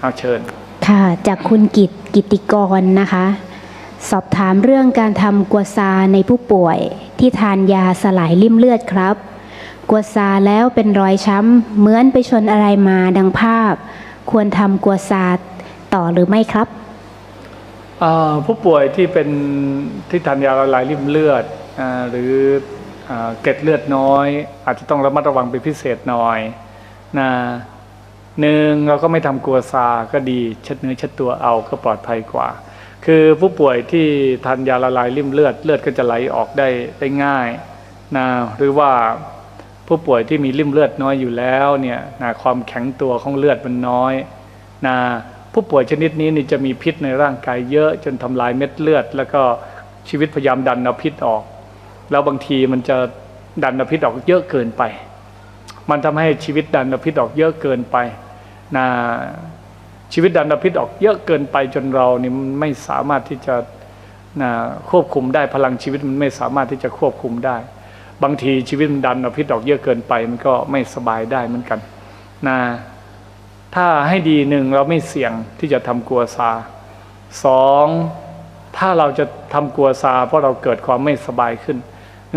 เอาเชิญ ค่ะ จากคุณกิตกิตติกรนะคะ สอบถามเรื่องการทำกัวซาในผู้ป่วยที่ทานยาสลายริ่มเลือดครับ กัวซาแล้วเป็นรอยช้ำเหมือนไปชนอะไรมาดังภาพ ควรทำกัวซาต่อหรือไม่ครับอ่าผู้ป่วยที่เป็นที่ทานยาละลายริ่มเลือดอาหรืออาเกล็ดเลือดน้อย อาจจะต้องระมัดระวังเป็นพิเศษหน่อยนะ หนึ่งเราก็ไม่ทำกลัวซาก็ดีเช็ดเนื้อเช็ดตัวเอาก็ปลอดภัยกว่า คือผู้ป่วยที่ทานยาละลายริ่มเลือดเลือดก็จะไหลออกได้ได้ง่ายนะหรือว่าผู้ป่วยที่มีริ่มเลือดน้อยอยู่แล้วเนี่ยนะความแข็งตัวของเลือดมันน้อยนะผู้ป่วยชนิดนี้นี่จะมีพิษในร่างกายเยอะจนทำลายเม็ดเลือด แล้วก็ชีวิตพยายามดันเอาพิษออก แล้วบางทีมันจะดันเอาพิษออกเยอะเกินไป มันทำให้ชีวิตดันเอาพิษออกเยอะเกินไป นะชีวิตดันเอาพิษออกเยอะเกินไปจนเรานี่ไม่สามารถที่จะนะควบคุมได้พลังชีวิตมันไม่สามารถที่จะควบคุมได้ บางทีชีวิตมันดันเอาพิษออกเยอะเกินไป มันก็ไม่สบายได้เหมือนกันนะถ้าให้ดีหนึ่งเราไม่เสี่ยงที่จะทำกลัวซาสองถ้าเราจะทำกลัวซาเพราะเราเกิดความไม่สบายขึ้น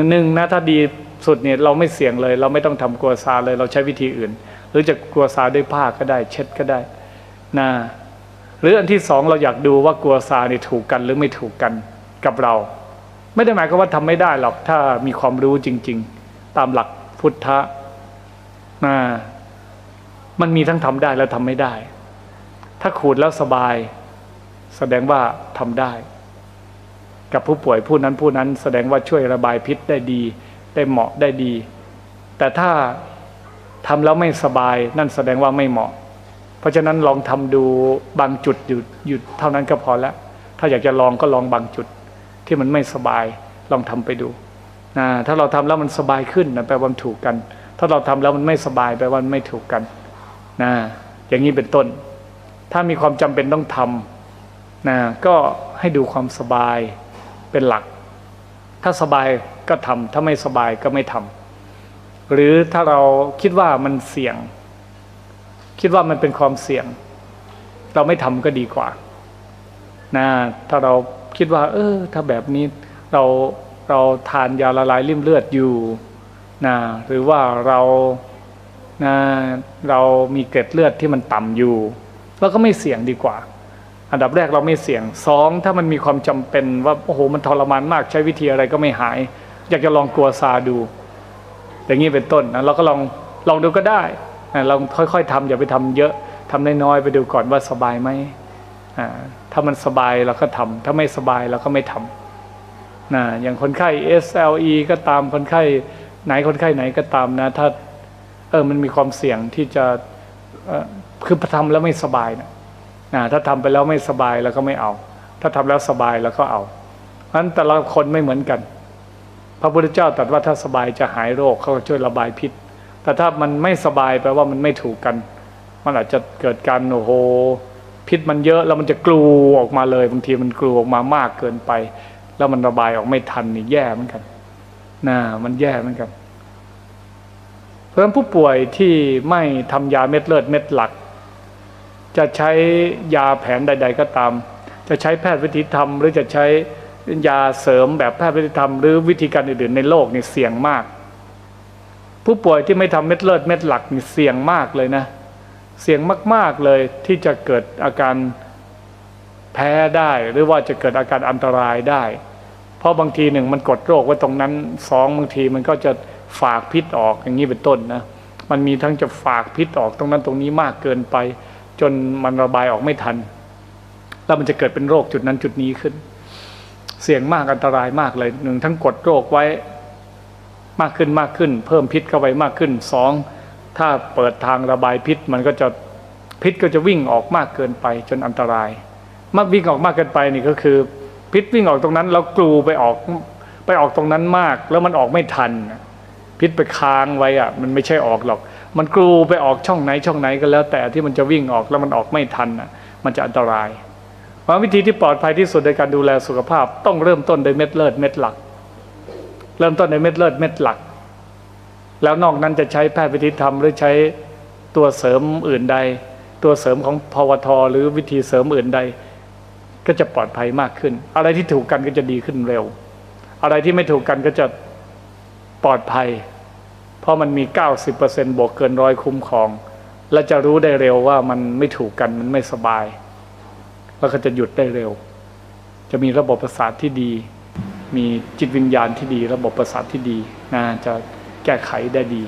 หนึ่งนะถ้าดีสุดเนี่ยเราไม่เสี่ยงเลย เราไม่ต้องทำกลัวซาเลยเราใช้วิธีอื่น หรือจะกลัวซาด้วยผ้าก็ได้ เช็ดก็ได้นะหรืออันที่สองเราอยากดูว่ากลัวซาเนี่ยถูกกันหรือไม่ถูกกันกับเรา ไม่ได้หมายความว่าทำไม่ได้หรอกถ้ามีความรู้จริง ๆ ตามหลักพุทธะนะมันมีทั้งทำได้และทำไม่ได้ ถ้าขูดแล้วสบาย แสดงว่าทำได้ กับผู้ป่วยผู้นั้นผู้นั้น แสดงว่าช่วยระบายพิษได้ดี ได้เหมาะได้ดี แต่ถ้า ทำแล้วไม่สบายนั่นแสดงว่าไม่เหมาะ เพราะฉะนั้นลองทำดูบางจุดหยุดหยุดเท่านั้นก็พอแล้ว ถ้าอยากจะลองก็ลองบางจุดที่มันไม่สบายลองทำไปดูนะถ้าเราทำแล้วมันสบายขึ้นนะแปลว่าถูกกัน ถ้าเราทำแล้วมันไม่สบายแปลว่าไม่ถูกกันนะอย่างนี้เป็นต้น ถ้ามีความจำเป็นต้องทำนะก็ให้ดูความสบายเป็นหลัก ถ้าสบายก็ทำถ้าไม่สบายก็ไม่ทำ หรือถ้าเราคิดว่ามันเสี่ยง คิดว่ามันเป็นความเสี่ยง เราไม่ทำก็ดีกว่านะถ้าเราคิดว่า เออ ถ้าแบบนี้เราเราทานยาละลายริ่มเลือดอยู่นะหรือว่าเรานะเรามีเกล็ดเลือดที่มันต่ำอยู่เราก็ไม่เสี่ยงดีกว่า อันดับแรกเราไม่เสี่ยงสองถ้ามันมีความจำเป็นว่าโอ้โหมันทรมานมากใช้วิธีอะไรก็ไม่หาย อยากจะลองกลัวซาดู อย่างนี้เป็นต้นนะเราก็ลองลองดูก็ได้นะลองค่อย ๆทำอย่าไปทำเยอะทำน้อยๆไปดูก่อนว่าสบายไหมถ้ามันสบายเราก็ทำถ้าไม่สบายเราก็ไม่ทำนะอย่างคนไข้ SLE ก็ตามคนไข้ไหนคนไข้ไหนก็ตามนะ ถ้าเออมันมีความเสี่ยงที่จะคือทำแล้วไม่สบายนะนะถ้าทำไปแล้วไม่สบายเราก็ไม่เอา ถ้าทำแล้วสบายเราก็เอาเพราะฉะนั้นแต่ละคนไม่เหมือนกัน พระพุทธเจ้าตรัสว่าถ้าสบายจะหายโรคเขาก็ช่วยระบายพิษ แต่ถ้ามันไม่สบายแปลว่ามันไม่ถูกกัน มันอาจจะเกิดการโอ้โห พิษมันเยอะแล้วมันจะกลูออกมาเลยบางทีมันกลูออกมามากเกินไป แล้วมันระบายออกไม่ทันนี่แย่เหมือนกันนะมันแย่เหมือนกัน เพราะฉะนั้นผู้ป่วยที่ไม่ทำยาเม็ดเลือดเม็ดหลัก จะใช้ยาแผนใด ๆ ก็ตาม จะใช้แพทย์วิธีธรรม หรือจะใช้ ยาเสริมแบบแพทย์วิธีธรรมหรือวิธีการอื่นๆในโลกนี่เสี่ยงมาก ผู้ป่วยที่ไม่ทำเม็ดเลือดเม็ดหลักนี่เสี่ยงมากเลยนะ เสี่ยงมากๆเลยที่จะเกิดอาการแพ้ได้หรือว่าจะเกิดอาการอันตรายได้ เพราะบางทีหนึ่งมันกดโรคไว้ตรงนั้นสองบางทีมันก็จะฝากพิษออกอย่างนี้เป็นต้นนะมันมีทั้งจะฝากพิษออกตรงนั้นตรงนี้มากเกินไป จนมันระบายออกไม่ทัน แล้วมันจะเกิดเป็นโรคจุดนั้นจุดนี้ขึ้น เสี่ยงมากอันตรายมากเลยหนึ่งทั้งกดโรคไว้มากขึ้นมากขึ้น เพิ่มพิษเข้าไปมากขึ้นสองถ้าเปิดทางระบายพิษมันก็จะพิษก็จะวิ่งออกมากเกินไปจนอันตรายมากวิ่งออกมากเกินไปนี่ก็คือ พิษวิ่งออกตรงนั้นแล้วกลูไปออกไปออกตรงนั้นมาก แล้วมันออกไม่ทัน พิษไปค้างไว้อะมันไม่ใช่ออกหรอก มันกลูไปออกช่องไหนช่องไหนก็แล้ว แต่ที่มันจะวิ่งออกแล้วมันออกไม่ทันอะมันจะอันตราย เพราะวิธีที่ปลอดภัยที่สุดในการดูแลสุขภาพ ต้องเริ่มต้นด้วยเม็ดเลือดเม็ดหลัก เริ่มต้นในเม็ดเลือดเม็ดหลัก แล้วนอกนั้นจะใช้แพทย์วิธีธรรมหรือใช้ตัวเสริมอื่นใด ตัวเสริมของพวทหรือวิธีเสริมอื่นใด ก็จะปลอดภัยมากขึ้น อะไรที่ถูกกันก็จะดีขึ้นเร็ว อะไรที่ไม่ถูกกันก็จะปลอดภัย เพราะมันมี 90%บวกเกินร้อยคุ้มครอง และจะรู้ได้เร็วว่ามันไม่ถูกกันมันไม่สบาย แล้วก็จะหยุดได้เร็ว จะมีระบบประสาทที่ดี มีจิตวิญญาณที่ดี ระบบประสาทที่ดีนะจะแก้ไขได้ดี